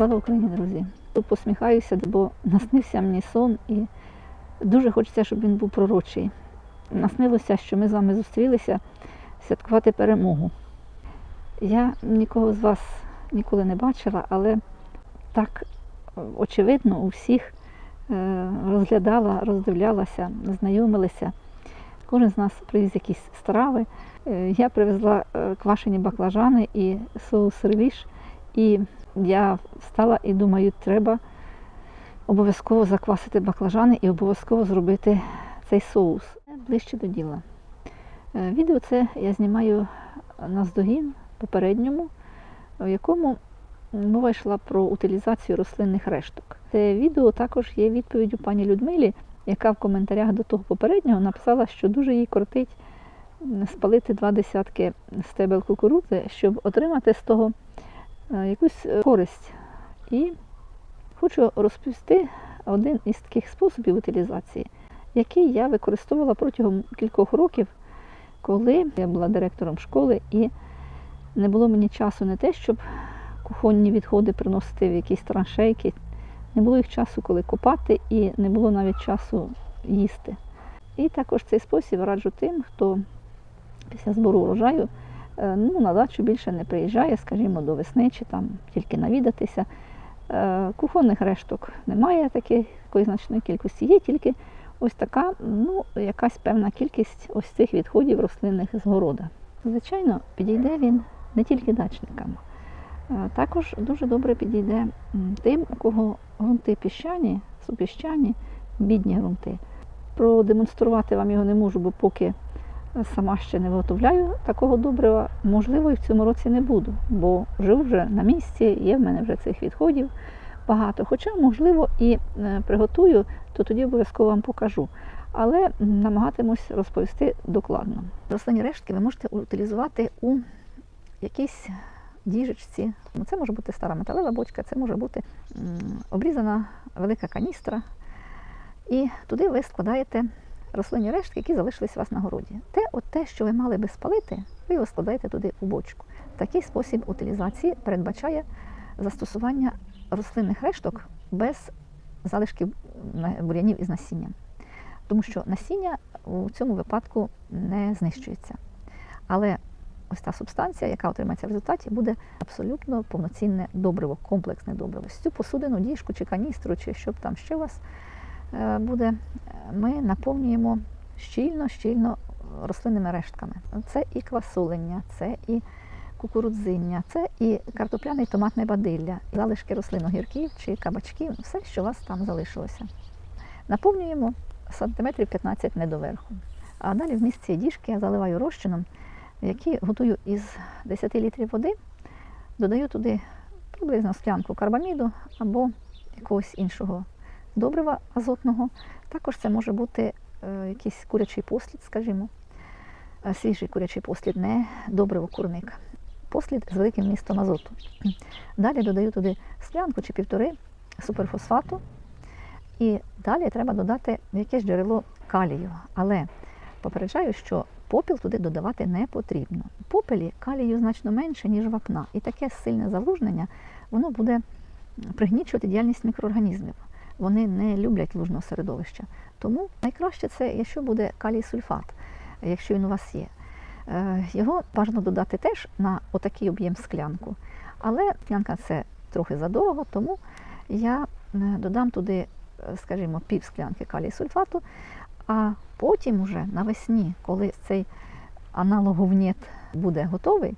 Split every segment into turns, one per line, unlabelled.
Слава Україні, друзі! Тут посміхаюся, бо наснився мені сон і дуже хочеться, щоб він був пророчий. Наснилося, що ми з вами зустрілися святкувати перемогу. Я нікого з вас ніколи не бачила, але так е, очевидно у всіх е, розглядала, роздивлялася, знайомилися. Кожен з нас привіз якісь страви. Е, Я привезла квашені баклажани і соус реліш. І я встала і думаю, треба обов'язково заквасити баклажани і обов'язково зробити цей соус. Ближче до діла. Е, Відео це я знімаю на здогін попередньому, в якому мова йшла про утилізацію рослинних решток. Це відео також є відповіддю пані Людмилі, яка в коментарях до того попереднього написала, що дуже їй кортить спалити два десятки стебел кукурудзи, щоб отримати з того якусь е, користь. І хочу розповісти один із таких способів утилізації, який я використовувала протягом кількох років, коли я була директором школи і не було мені часу не те, щоб кухонні відходи приносити в якісь траншейки, не було їх часу, коли копати, і не було навіть часу їсти. І також цей спосіб раджу тим, хто після збору урожаю е, ну, на дачу більше не приїжджає, скажімо, до весни чи там тільки навідатися. Е, Кухонних решток немає такої, значної кількості, є тільки ось така, ну, якась певна кількість ось цих відходів рослинних з города. Звичайно, підійде він не тільки дачникам. Е, Також дуже добре підійде тим, у кого ґрунти піщані, супіщані, бідні ґрунти. Продемонструвати вам його не можу, бо поки сама ще не виготовляю такого добрива, можливо, і в цьому році не буду, бо живу вже на місці, є в мене вже цих відходів багато. Хоча, можливо, і е, приготую, то тоді обов'язково вам покажу. Але намагатимусь розповісти докладно. Рослинні рештки ви можете утилізувати у якійсь діжечці. Ну, Це може бути стара металева бочка, це може бути обрізана велика каністра. І туди ви складаєте рослинні рештки, які залишились у вас на городі. Те, от те, що ви мали би спалити, ви його складаєте туди у бочку. Такий спосіб утилізації передбачає застосування рослинних решток без залишків бур'янів із насінням. Тому що насіння у цьому випадку не знищується. Але ось та субстанція, яка отримається в результаті, буде абсолютно повноцінне добриво, комплексне добриво. Ось Цю посудину, діжку чи каністру, чи що б там ще у вас буде, ми наповнюємо щільно, щільно рослинними рештками. Це і квасолення, це і кукурудзиння, це і картопляне і томатне бадилля, залишки рослин огірків чи кабачків, все, що у вас там залишилося. Наповнюємо сантиметрів 15 не доверху. А далі в місці діжки я заливаю розчином, який готую із 10 літрів води, додаю туди приблизно склянку карбаміду або якогось іншого добрива азотного. Також це може бути е, якийсь курячий послід, скажімо, е, свіжий курячий послід, не добриво курник. Послід з великим містом азоту. Далі додаю туди склянку чи півтори суперфосфату. І далі треба додати якесь джерело калію. Але попереджаю, що попіл туди додавати не потрібно. Попелі калію значно менше, ніж вапна. І таке сильне залужнення воно буде пригнічувати діяльність мікроорганізмів. Вони не люблять лужного середовища. Тому найкраще це, якщо буде калій сульфат, якщо він у вас є. Е, Його бажано додати теж на отакий об'єм склянку. Але склянка це трохи задорого, тому я е, додам туди, е, скажімо, пів склянки калій сульфату, а потім уже навесні, коли цей аналоговнєт буде готовий,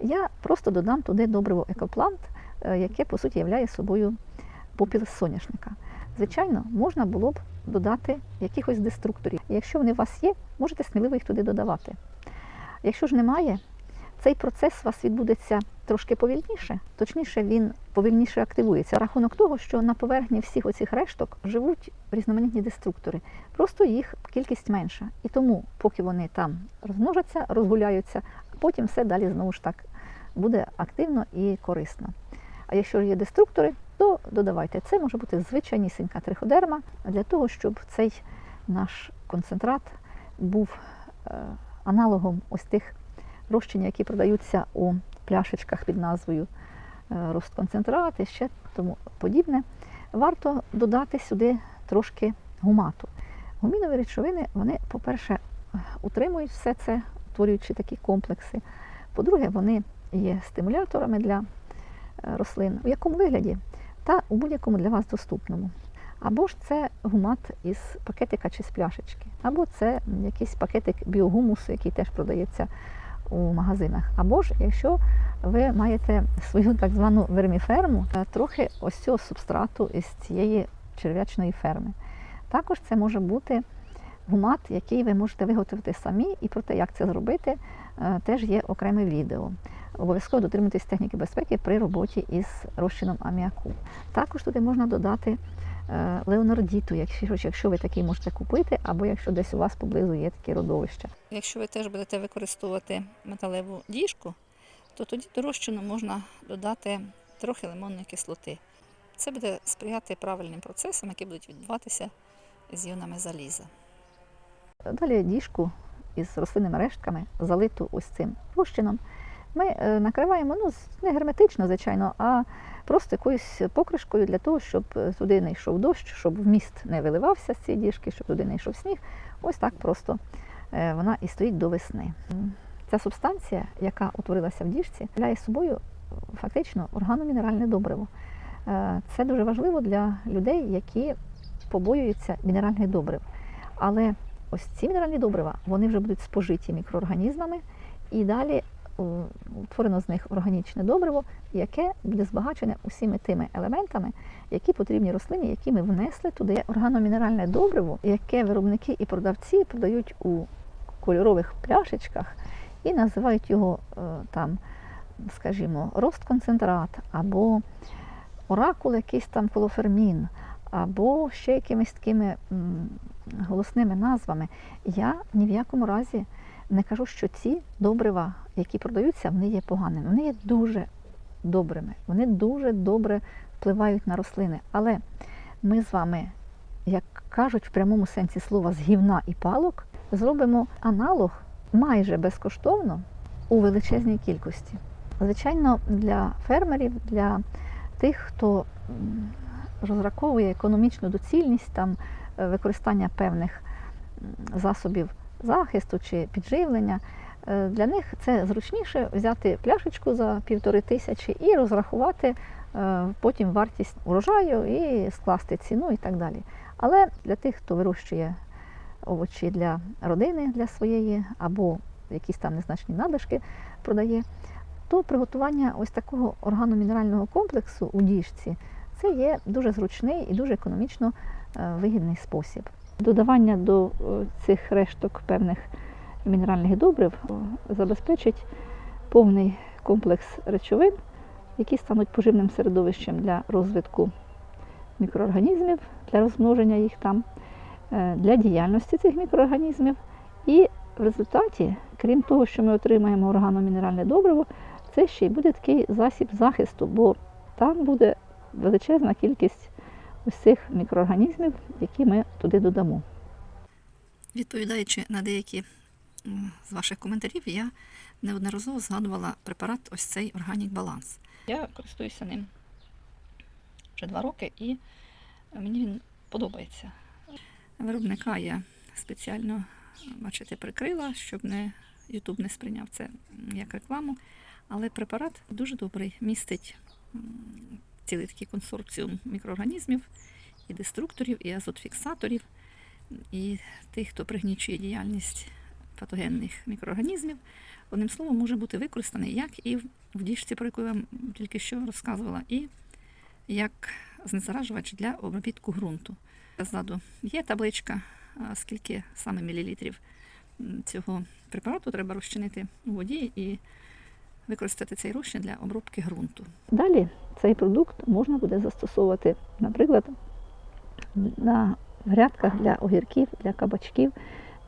я просто додам туди добриво екоплант, яке по суті являє собою попіл соняшника. Звичайно, можна було б додати якихось деструкторів. Якщо вони у вас є, можете сміливо їх туди додавати. Якщо ж немає, цей процес у вас відбудеться трошки повільніше, точніше, він повільніше активується. Рахунок того, що на поверхні всіх оцих решток живуть різноманітні деструктори. Просто їх кількість менша. І тому, поки вони там розмножаться, розгуляються, а потім все далі знову ж так буде активно і корисно. А якщо ж є деструктори, то додавайте. Це може бути звичайнісінька триходерма для того, щоб цей наш концентрат був е, аналогом ось тих розчин, які продаються у пляшечках під назвою е, розконцентрат і ще тому подібне, варто додати сюди трошки гумату. Гумінові речовини, вони, по-перше, утримують все це, утворюючи такі комплекси. По-друге, вони є стимуляторами для е, рослин. У якому вигляді? Та у будь-якому для вас доступному. Або ж це гумат із пакетика чи з пляшечки, або це якийсь пакетик біогумусу, який теж продається у магазинах. Або ж, якщо ви маєте свою так звану верміферму, трохи ось цього субстрату із цієї черв'ячної ферми. Також це може бути гумат, який ви можете виготовити самі, і про те, як це зробити, е, теж є окреме відео. Обов'язково дотримуйтесь техніки безпеки при роботі із розчином аміаку. Також туди можна додати е, леонардіту, якщо, якщо ви такий можете купити, або якщо десь у вас поблизу є такі родовища.
Якщо ви теж будете використовувати металеву діжку, то тоді до розчину можна додати трохи лимонної кислоти. Це буде сприяти правильним процесам, які будуть відбуватися з іонами заліза.
Далі діжку із рослинними рештками, залиту ось цим розчином, ми е, накриваємо ну, не герметично, звичайно, а просто якоюсь покришкою для того, щоб е, туди не йшов дощ, щоб вміст не виливався з цієї діжки, щоб туди не йшов сніг. Ось так просто е, вона і стоїть до весни. Ця субстанція, яка утворилася в діжці, являє собою фактично органомінеральне добриво. Це дуже важливо для людей, які побоюються мінеральних добрив. Але ось ці мінеральні добрива вони вже будуть спожиті мікроорганізмами, і далі утворено з них органічне добриво, яке буде збагачене усіми тими елементами, які потрібні рослині, які ми внесли туди. Органомінеральне добриво, яке виробники і продавці продають у кольорових пляшечках і називають його е, там, скажімо, розконцентрат або оракул, якийсь там колофермін, або ще якимись такими голосними назвами. Я ні в якому разі не кажу, що ці добрива, які продаються, вони є поганими. Вони є дуже добрими, вони дуже добре впливають на рослини. Але ми з вами, як кажуть в прямому сенсі слова, з гівна і палок, зробимо аналог майже безкоштовно у величезній кількості. Звичайно, для фермерів, для тих, хто розраховує економічну доцільність там е, використання певних засобів захисту чи підживлення. Е, Для них це зручніше взяти пляшечку за півтори тисячі і розрахувати е, потім вартість урожаю і скласти ціну і так далі. Але для тих, хто вирощує овочі для родини, для своєї, або якісь там незначні надлишки продає, то приготування ось такого органомінерального комплексу у діжці це є дуже зручний і дуже економічно е, вигідний спосіб. Додавання до цих решток певних мінеральних добрив забезпечить повний комплекс речовин, які стануть поживним середовищем для розвитку мікроорганізмів, для розмноження їх там, е, для діяльності цих мікроорганізмів. І в результаті, крім того, що ми отримаємо органомінеральне добриво, це ще й буде такий засіб захисту, бо там буде величезна кількість цих мікроорганізмів, які ми туди додамо.
Відповідаючи на деякі з ваших коментарів, я неодноразово згадувала препарат ось цей Органік Баланс. Я користуюся ним вже два роки і мені він подобається. Виробника я спеціально, бачите, прикрила, щоб не YouTube не сприйняв це як рекламу. Але препарат дуже добрий, містить цілий такий консорціум мікроорганізмів, і деструкторів, і азотфіксаторів, і тих, хто пригнічує діяльність патогенних мікроорганізмів, одним словом, може бути використаний як і в- діжці, про яку я вам тільки що розказувала, і як знезаражувач для обробітку ґрунту. Ззаду є табличка, скільки саме мілілітрів цього препарату треба розчинити у воді і використати цей розчин для обробки ґрунту.
Далі цей продукт можна буде застосовувати, наприклад, на грядках для огірків, для кабачків.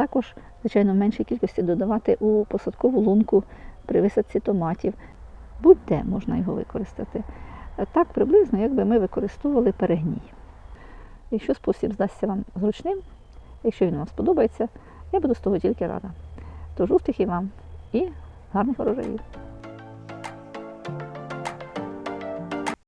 Також, звичайно, в меншій кількості додавати у посадкову лунку при висадці томатів. Будь-де можна його використати. Так приблизно, якби ми використовували перегній. Якщо спосіб здасться вам зручним, якщо він вам сподобається, я буду з того тільки рада. Тож успіхів вам і гарних урожаїв!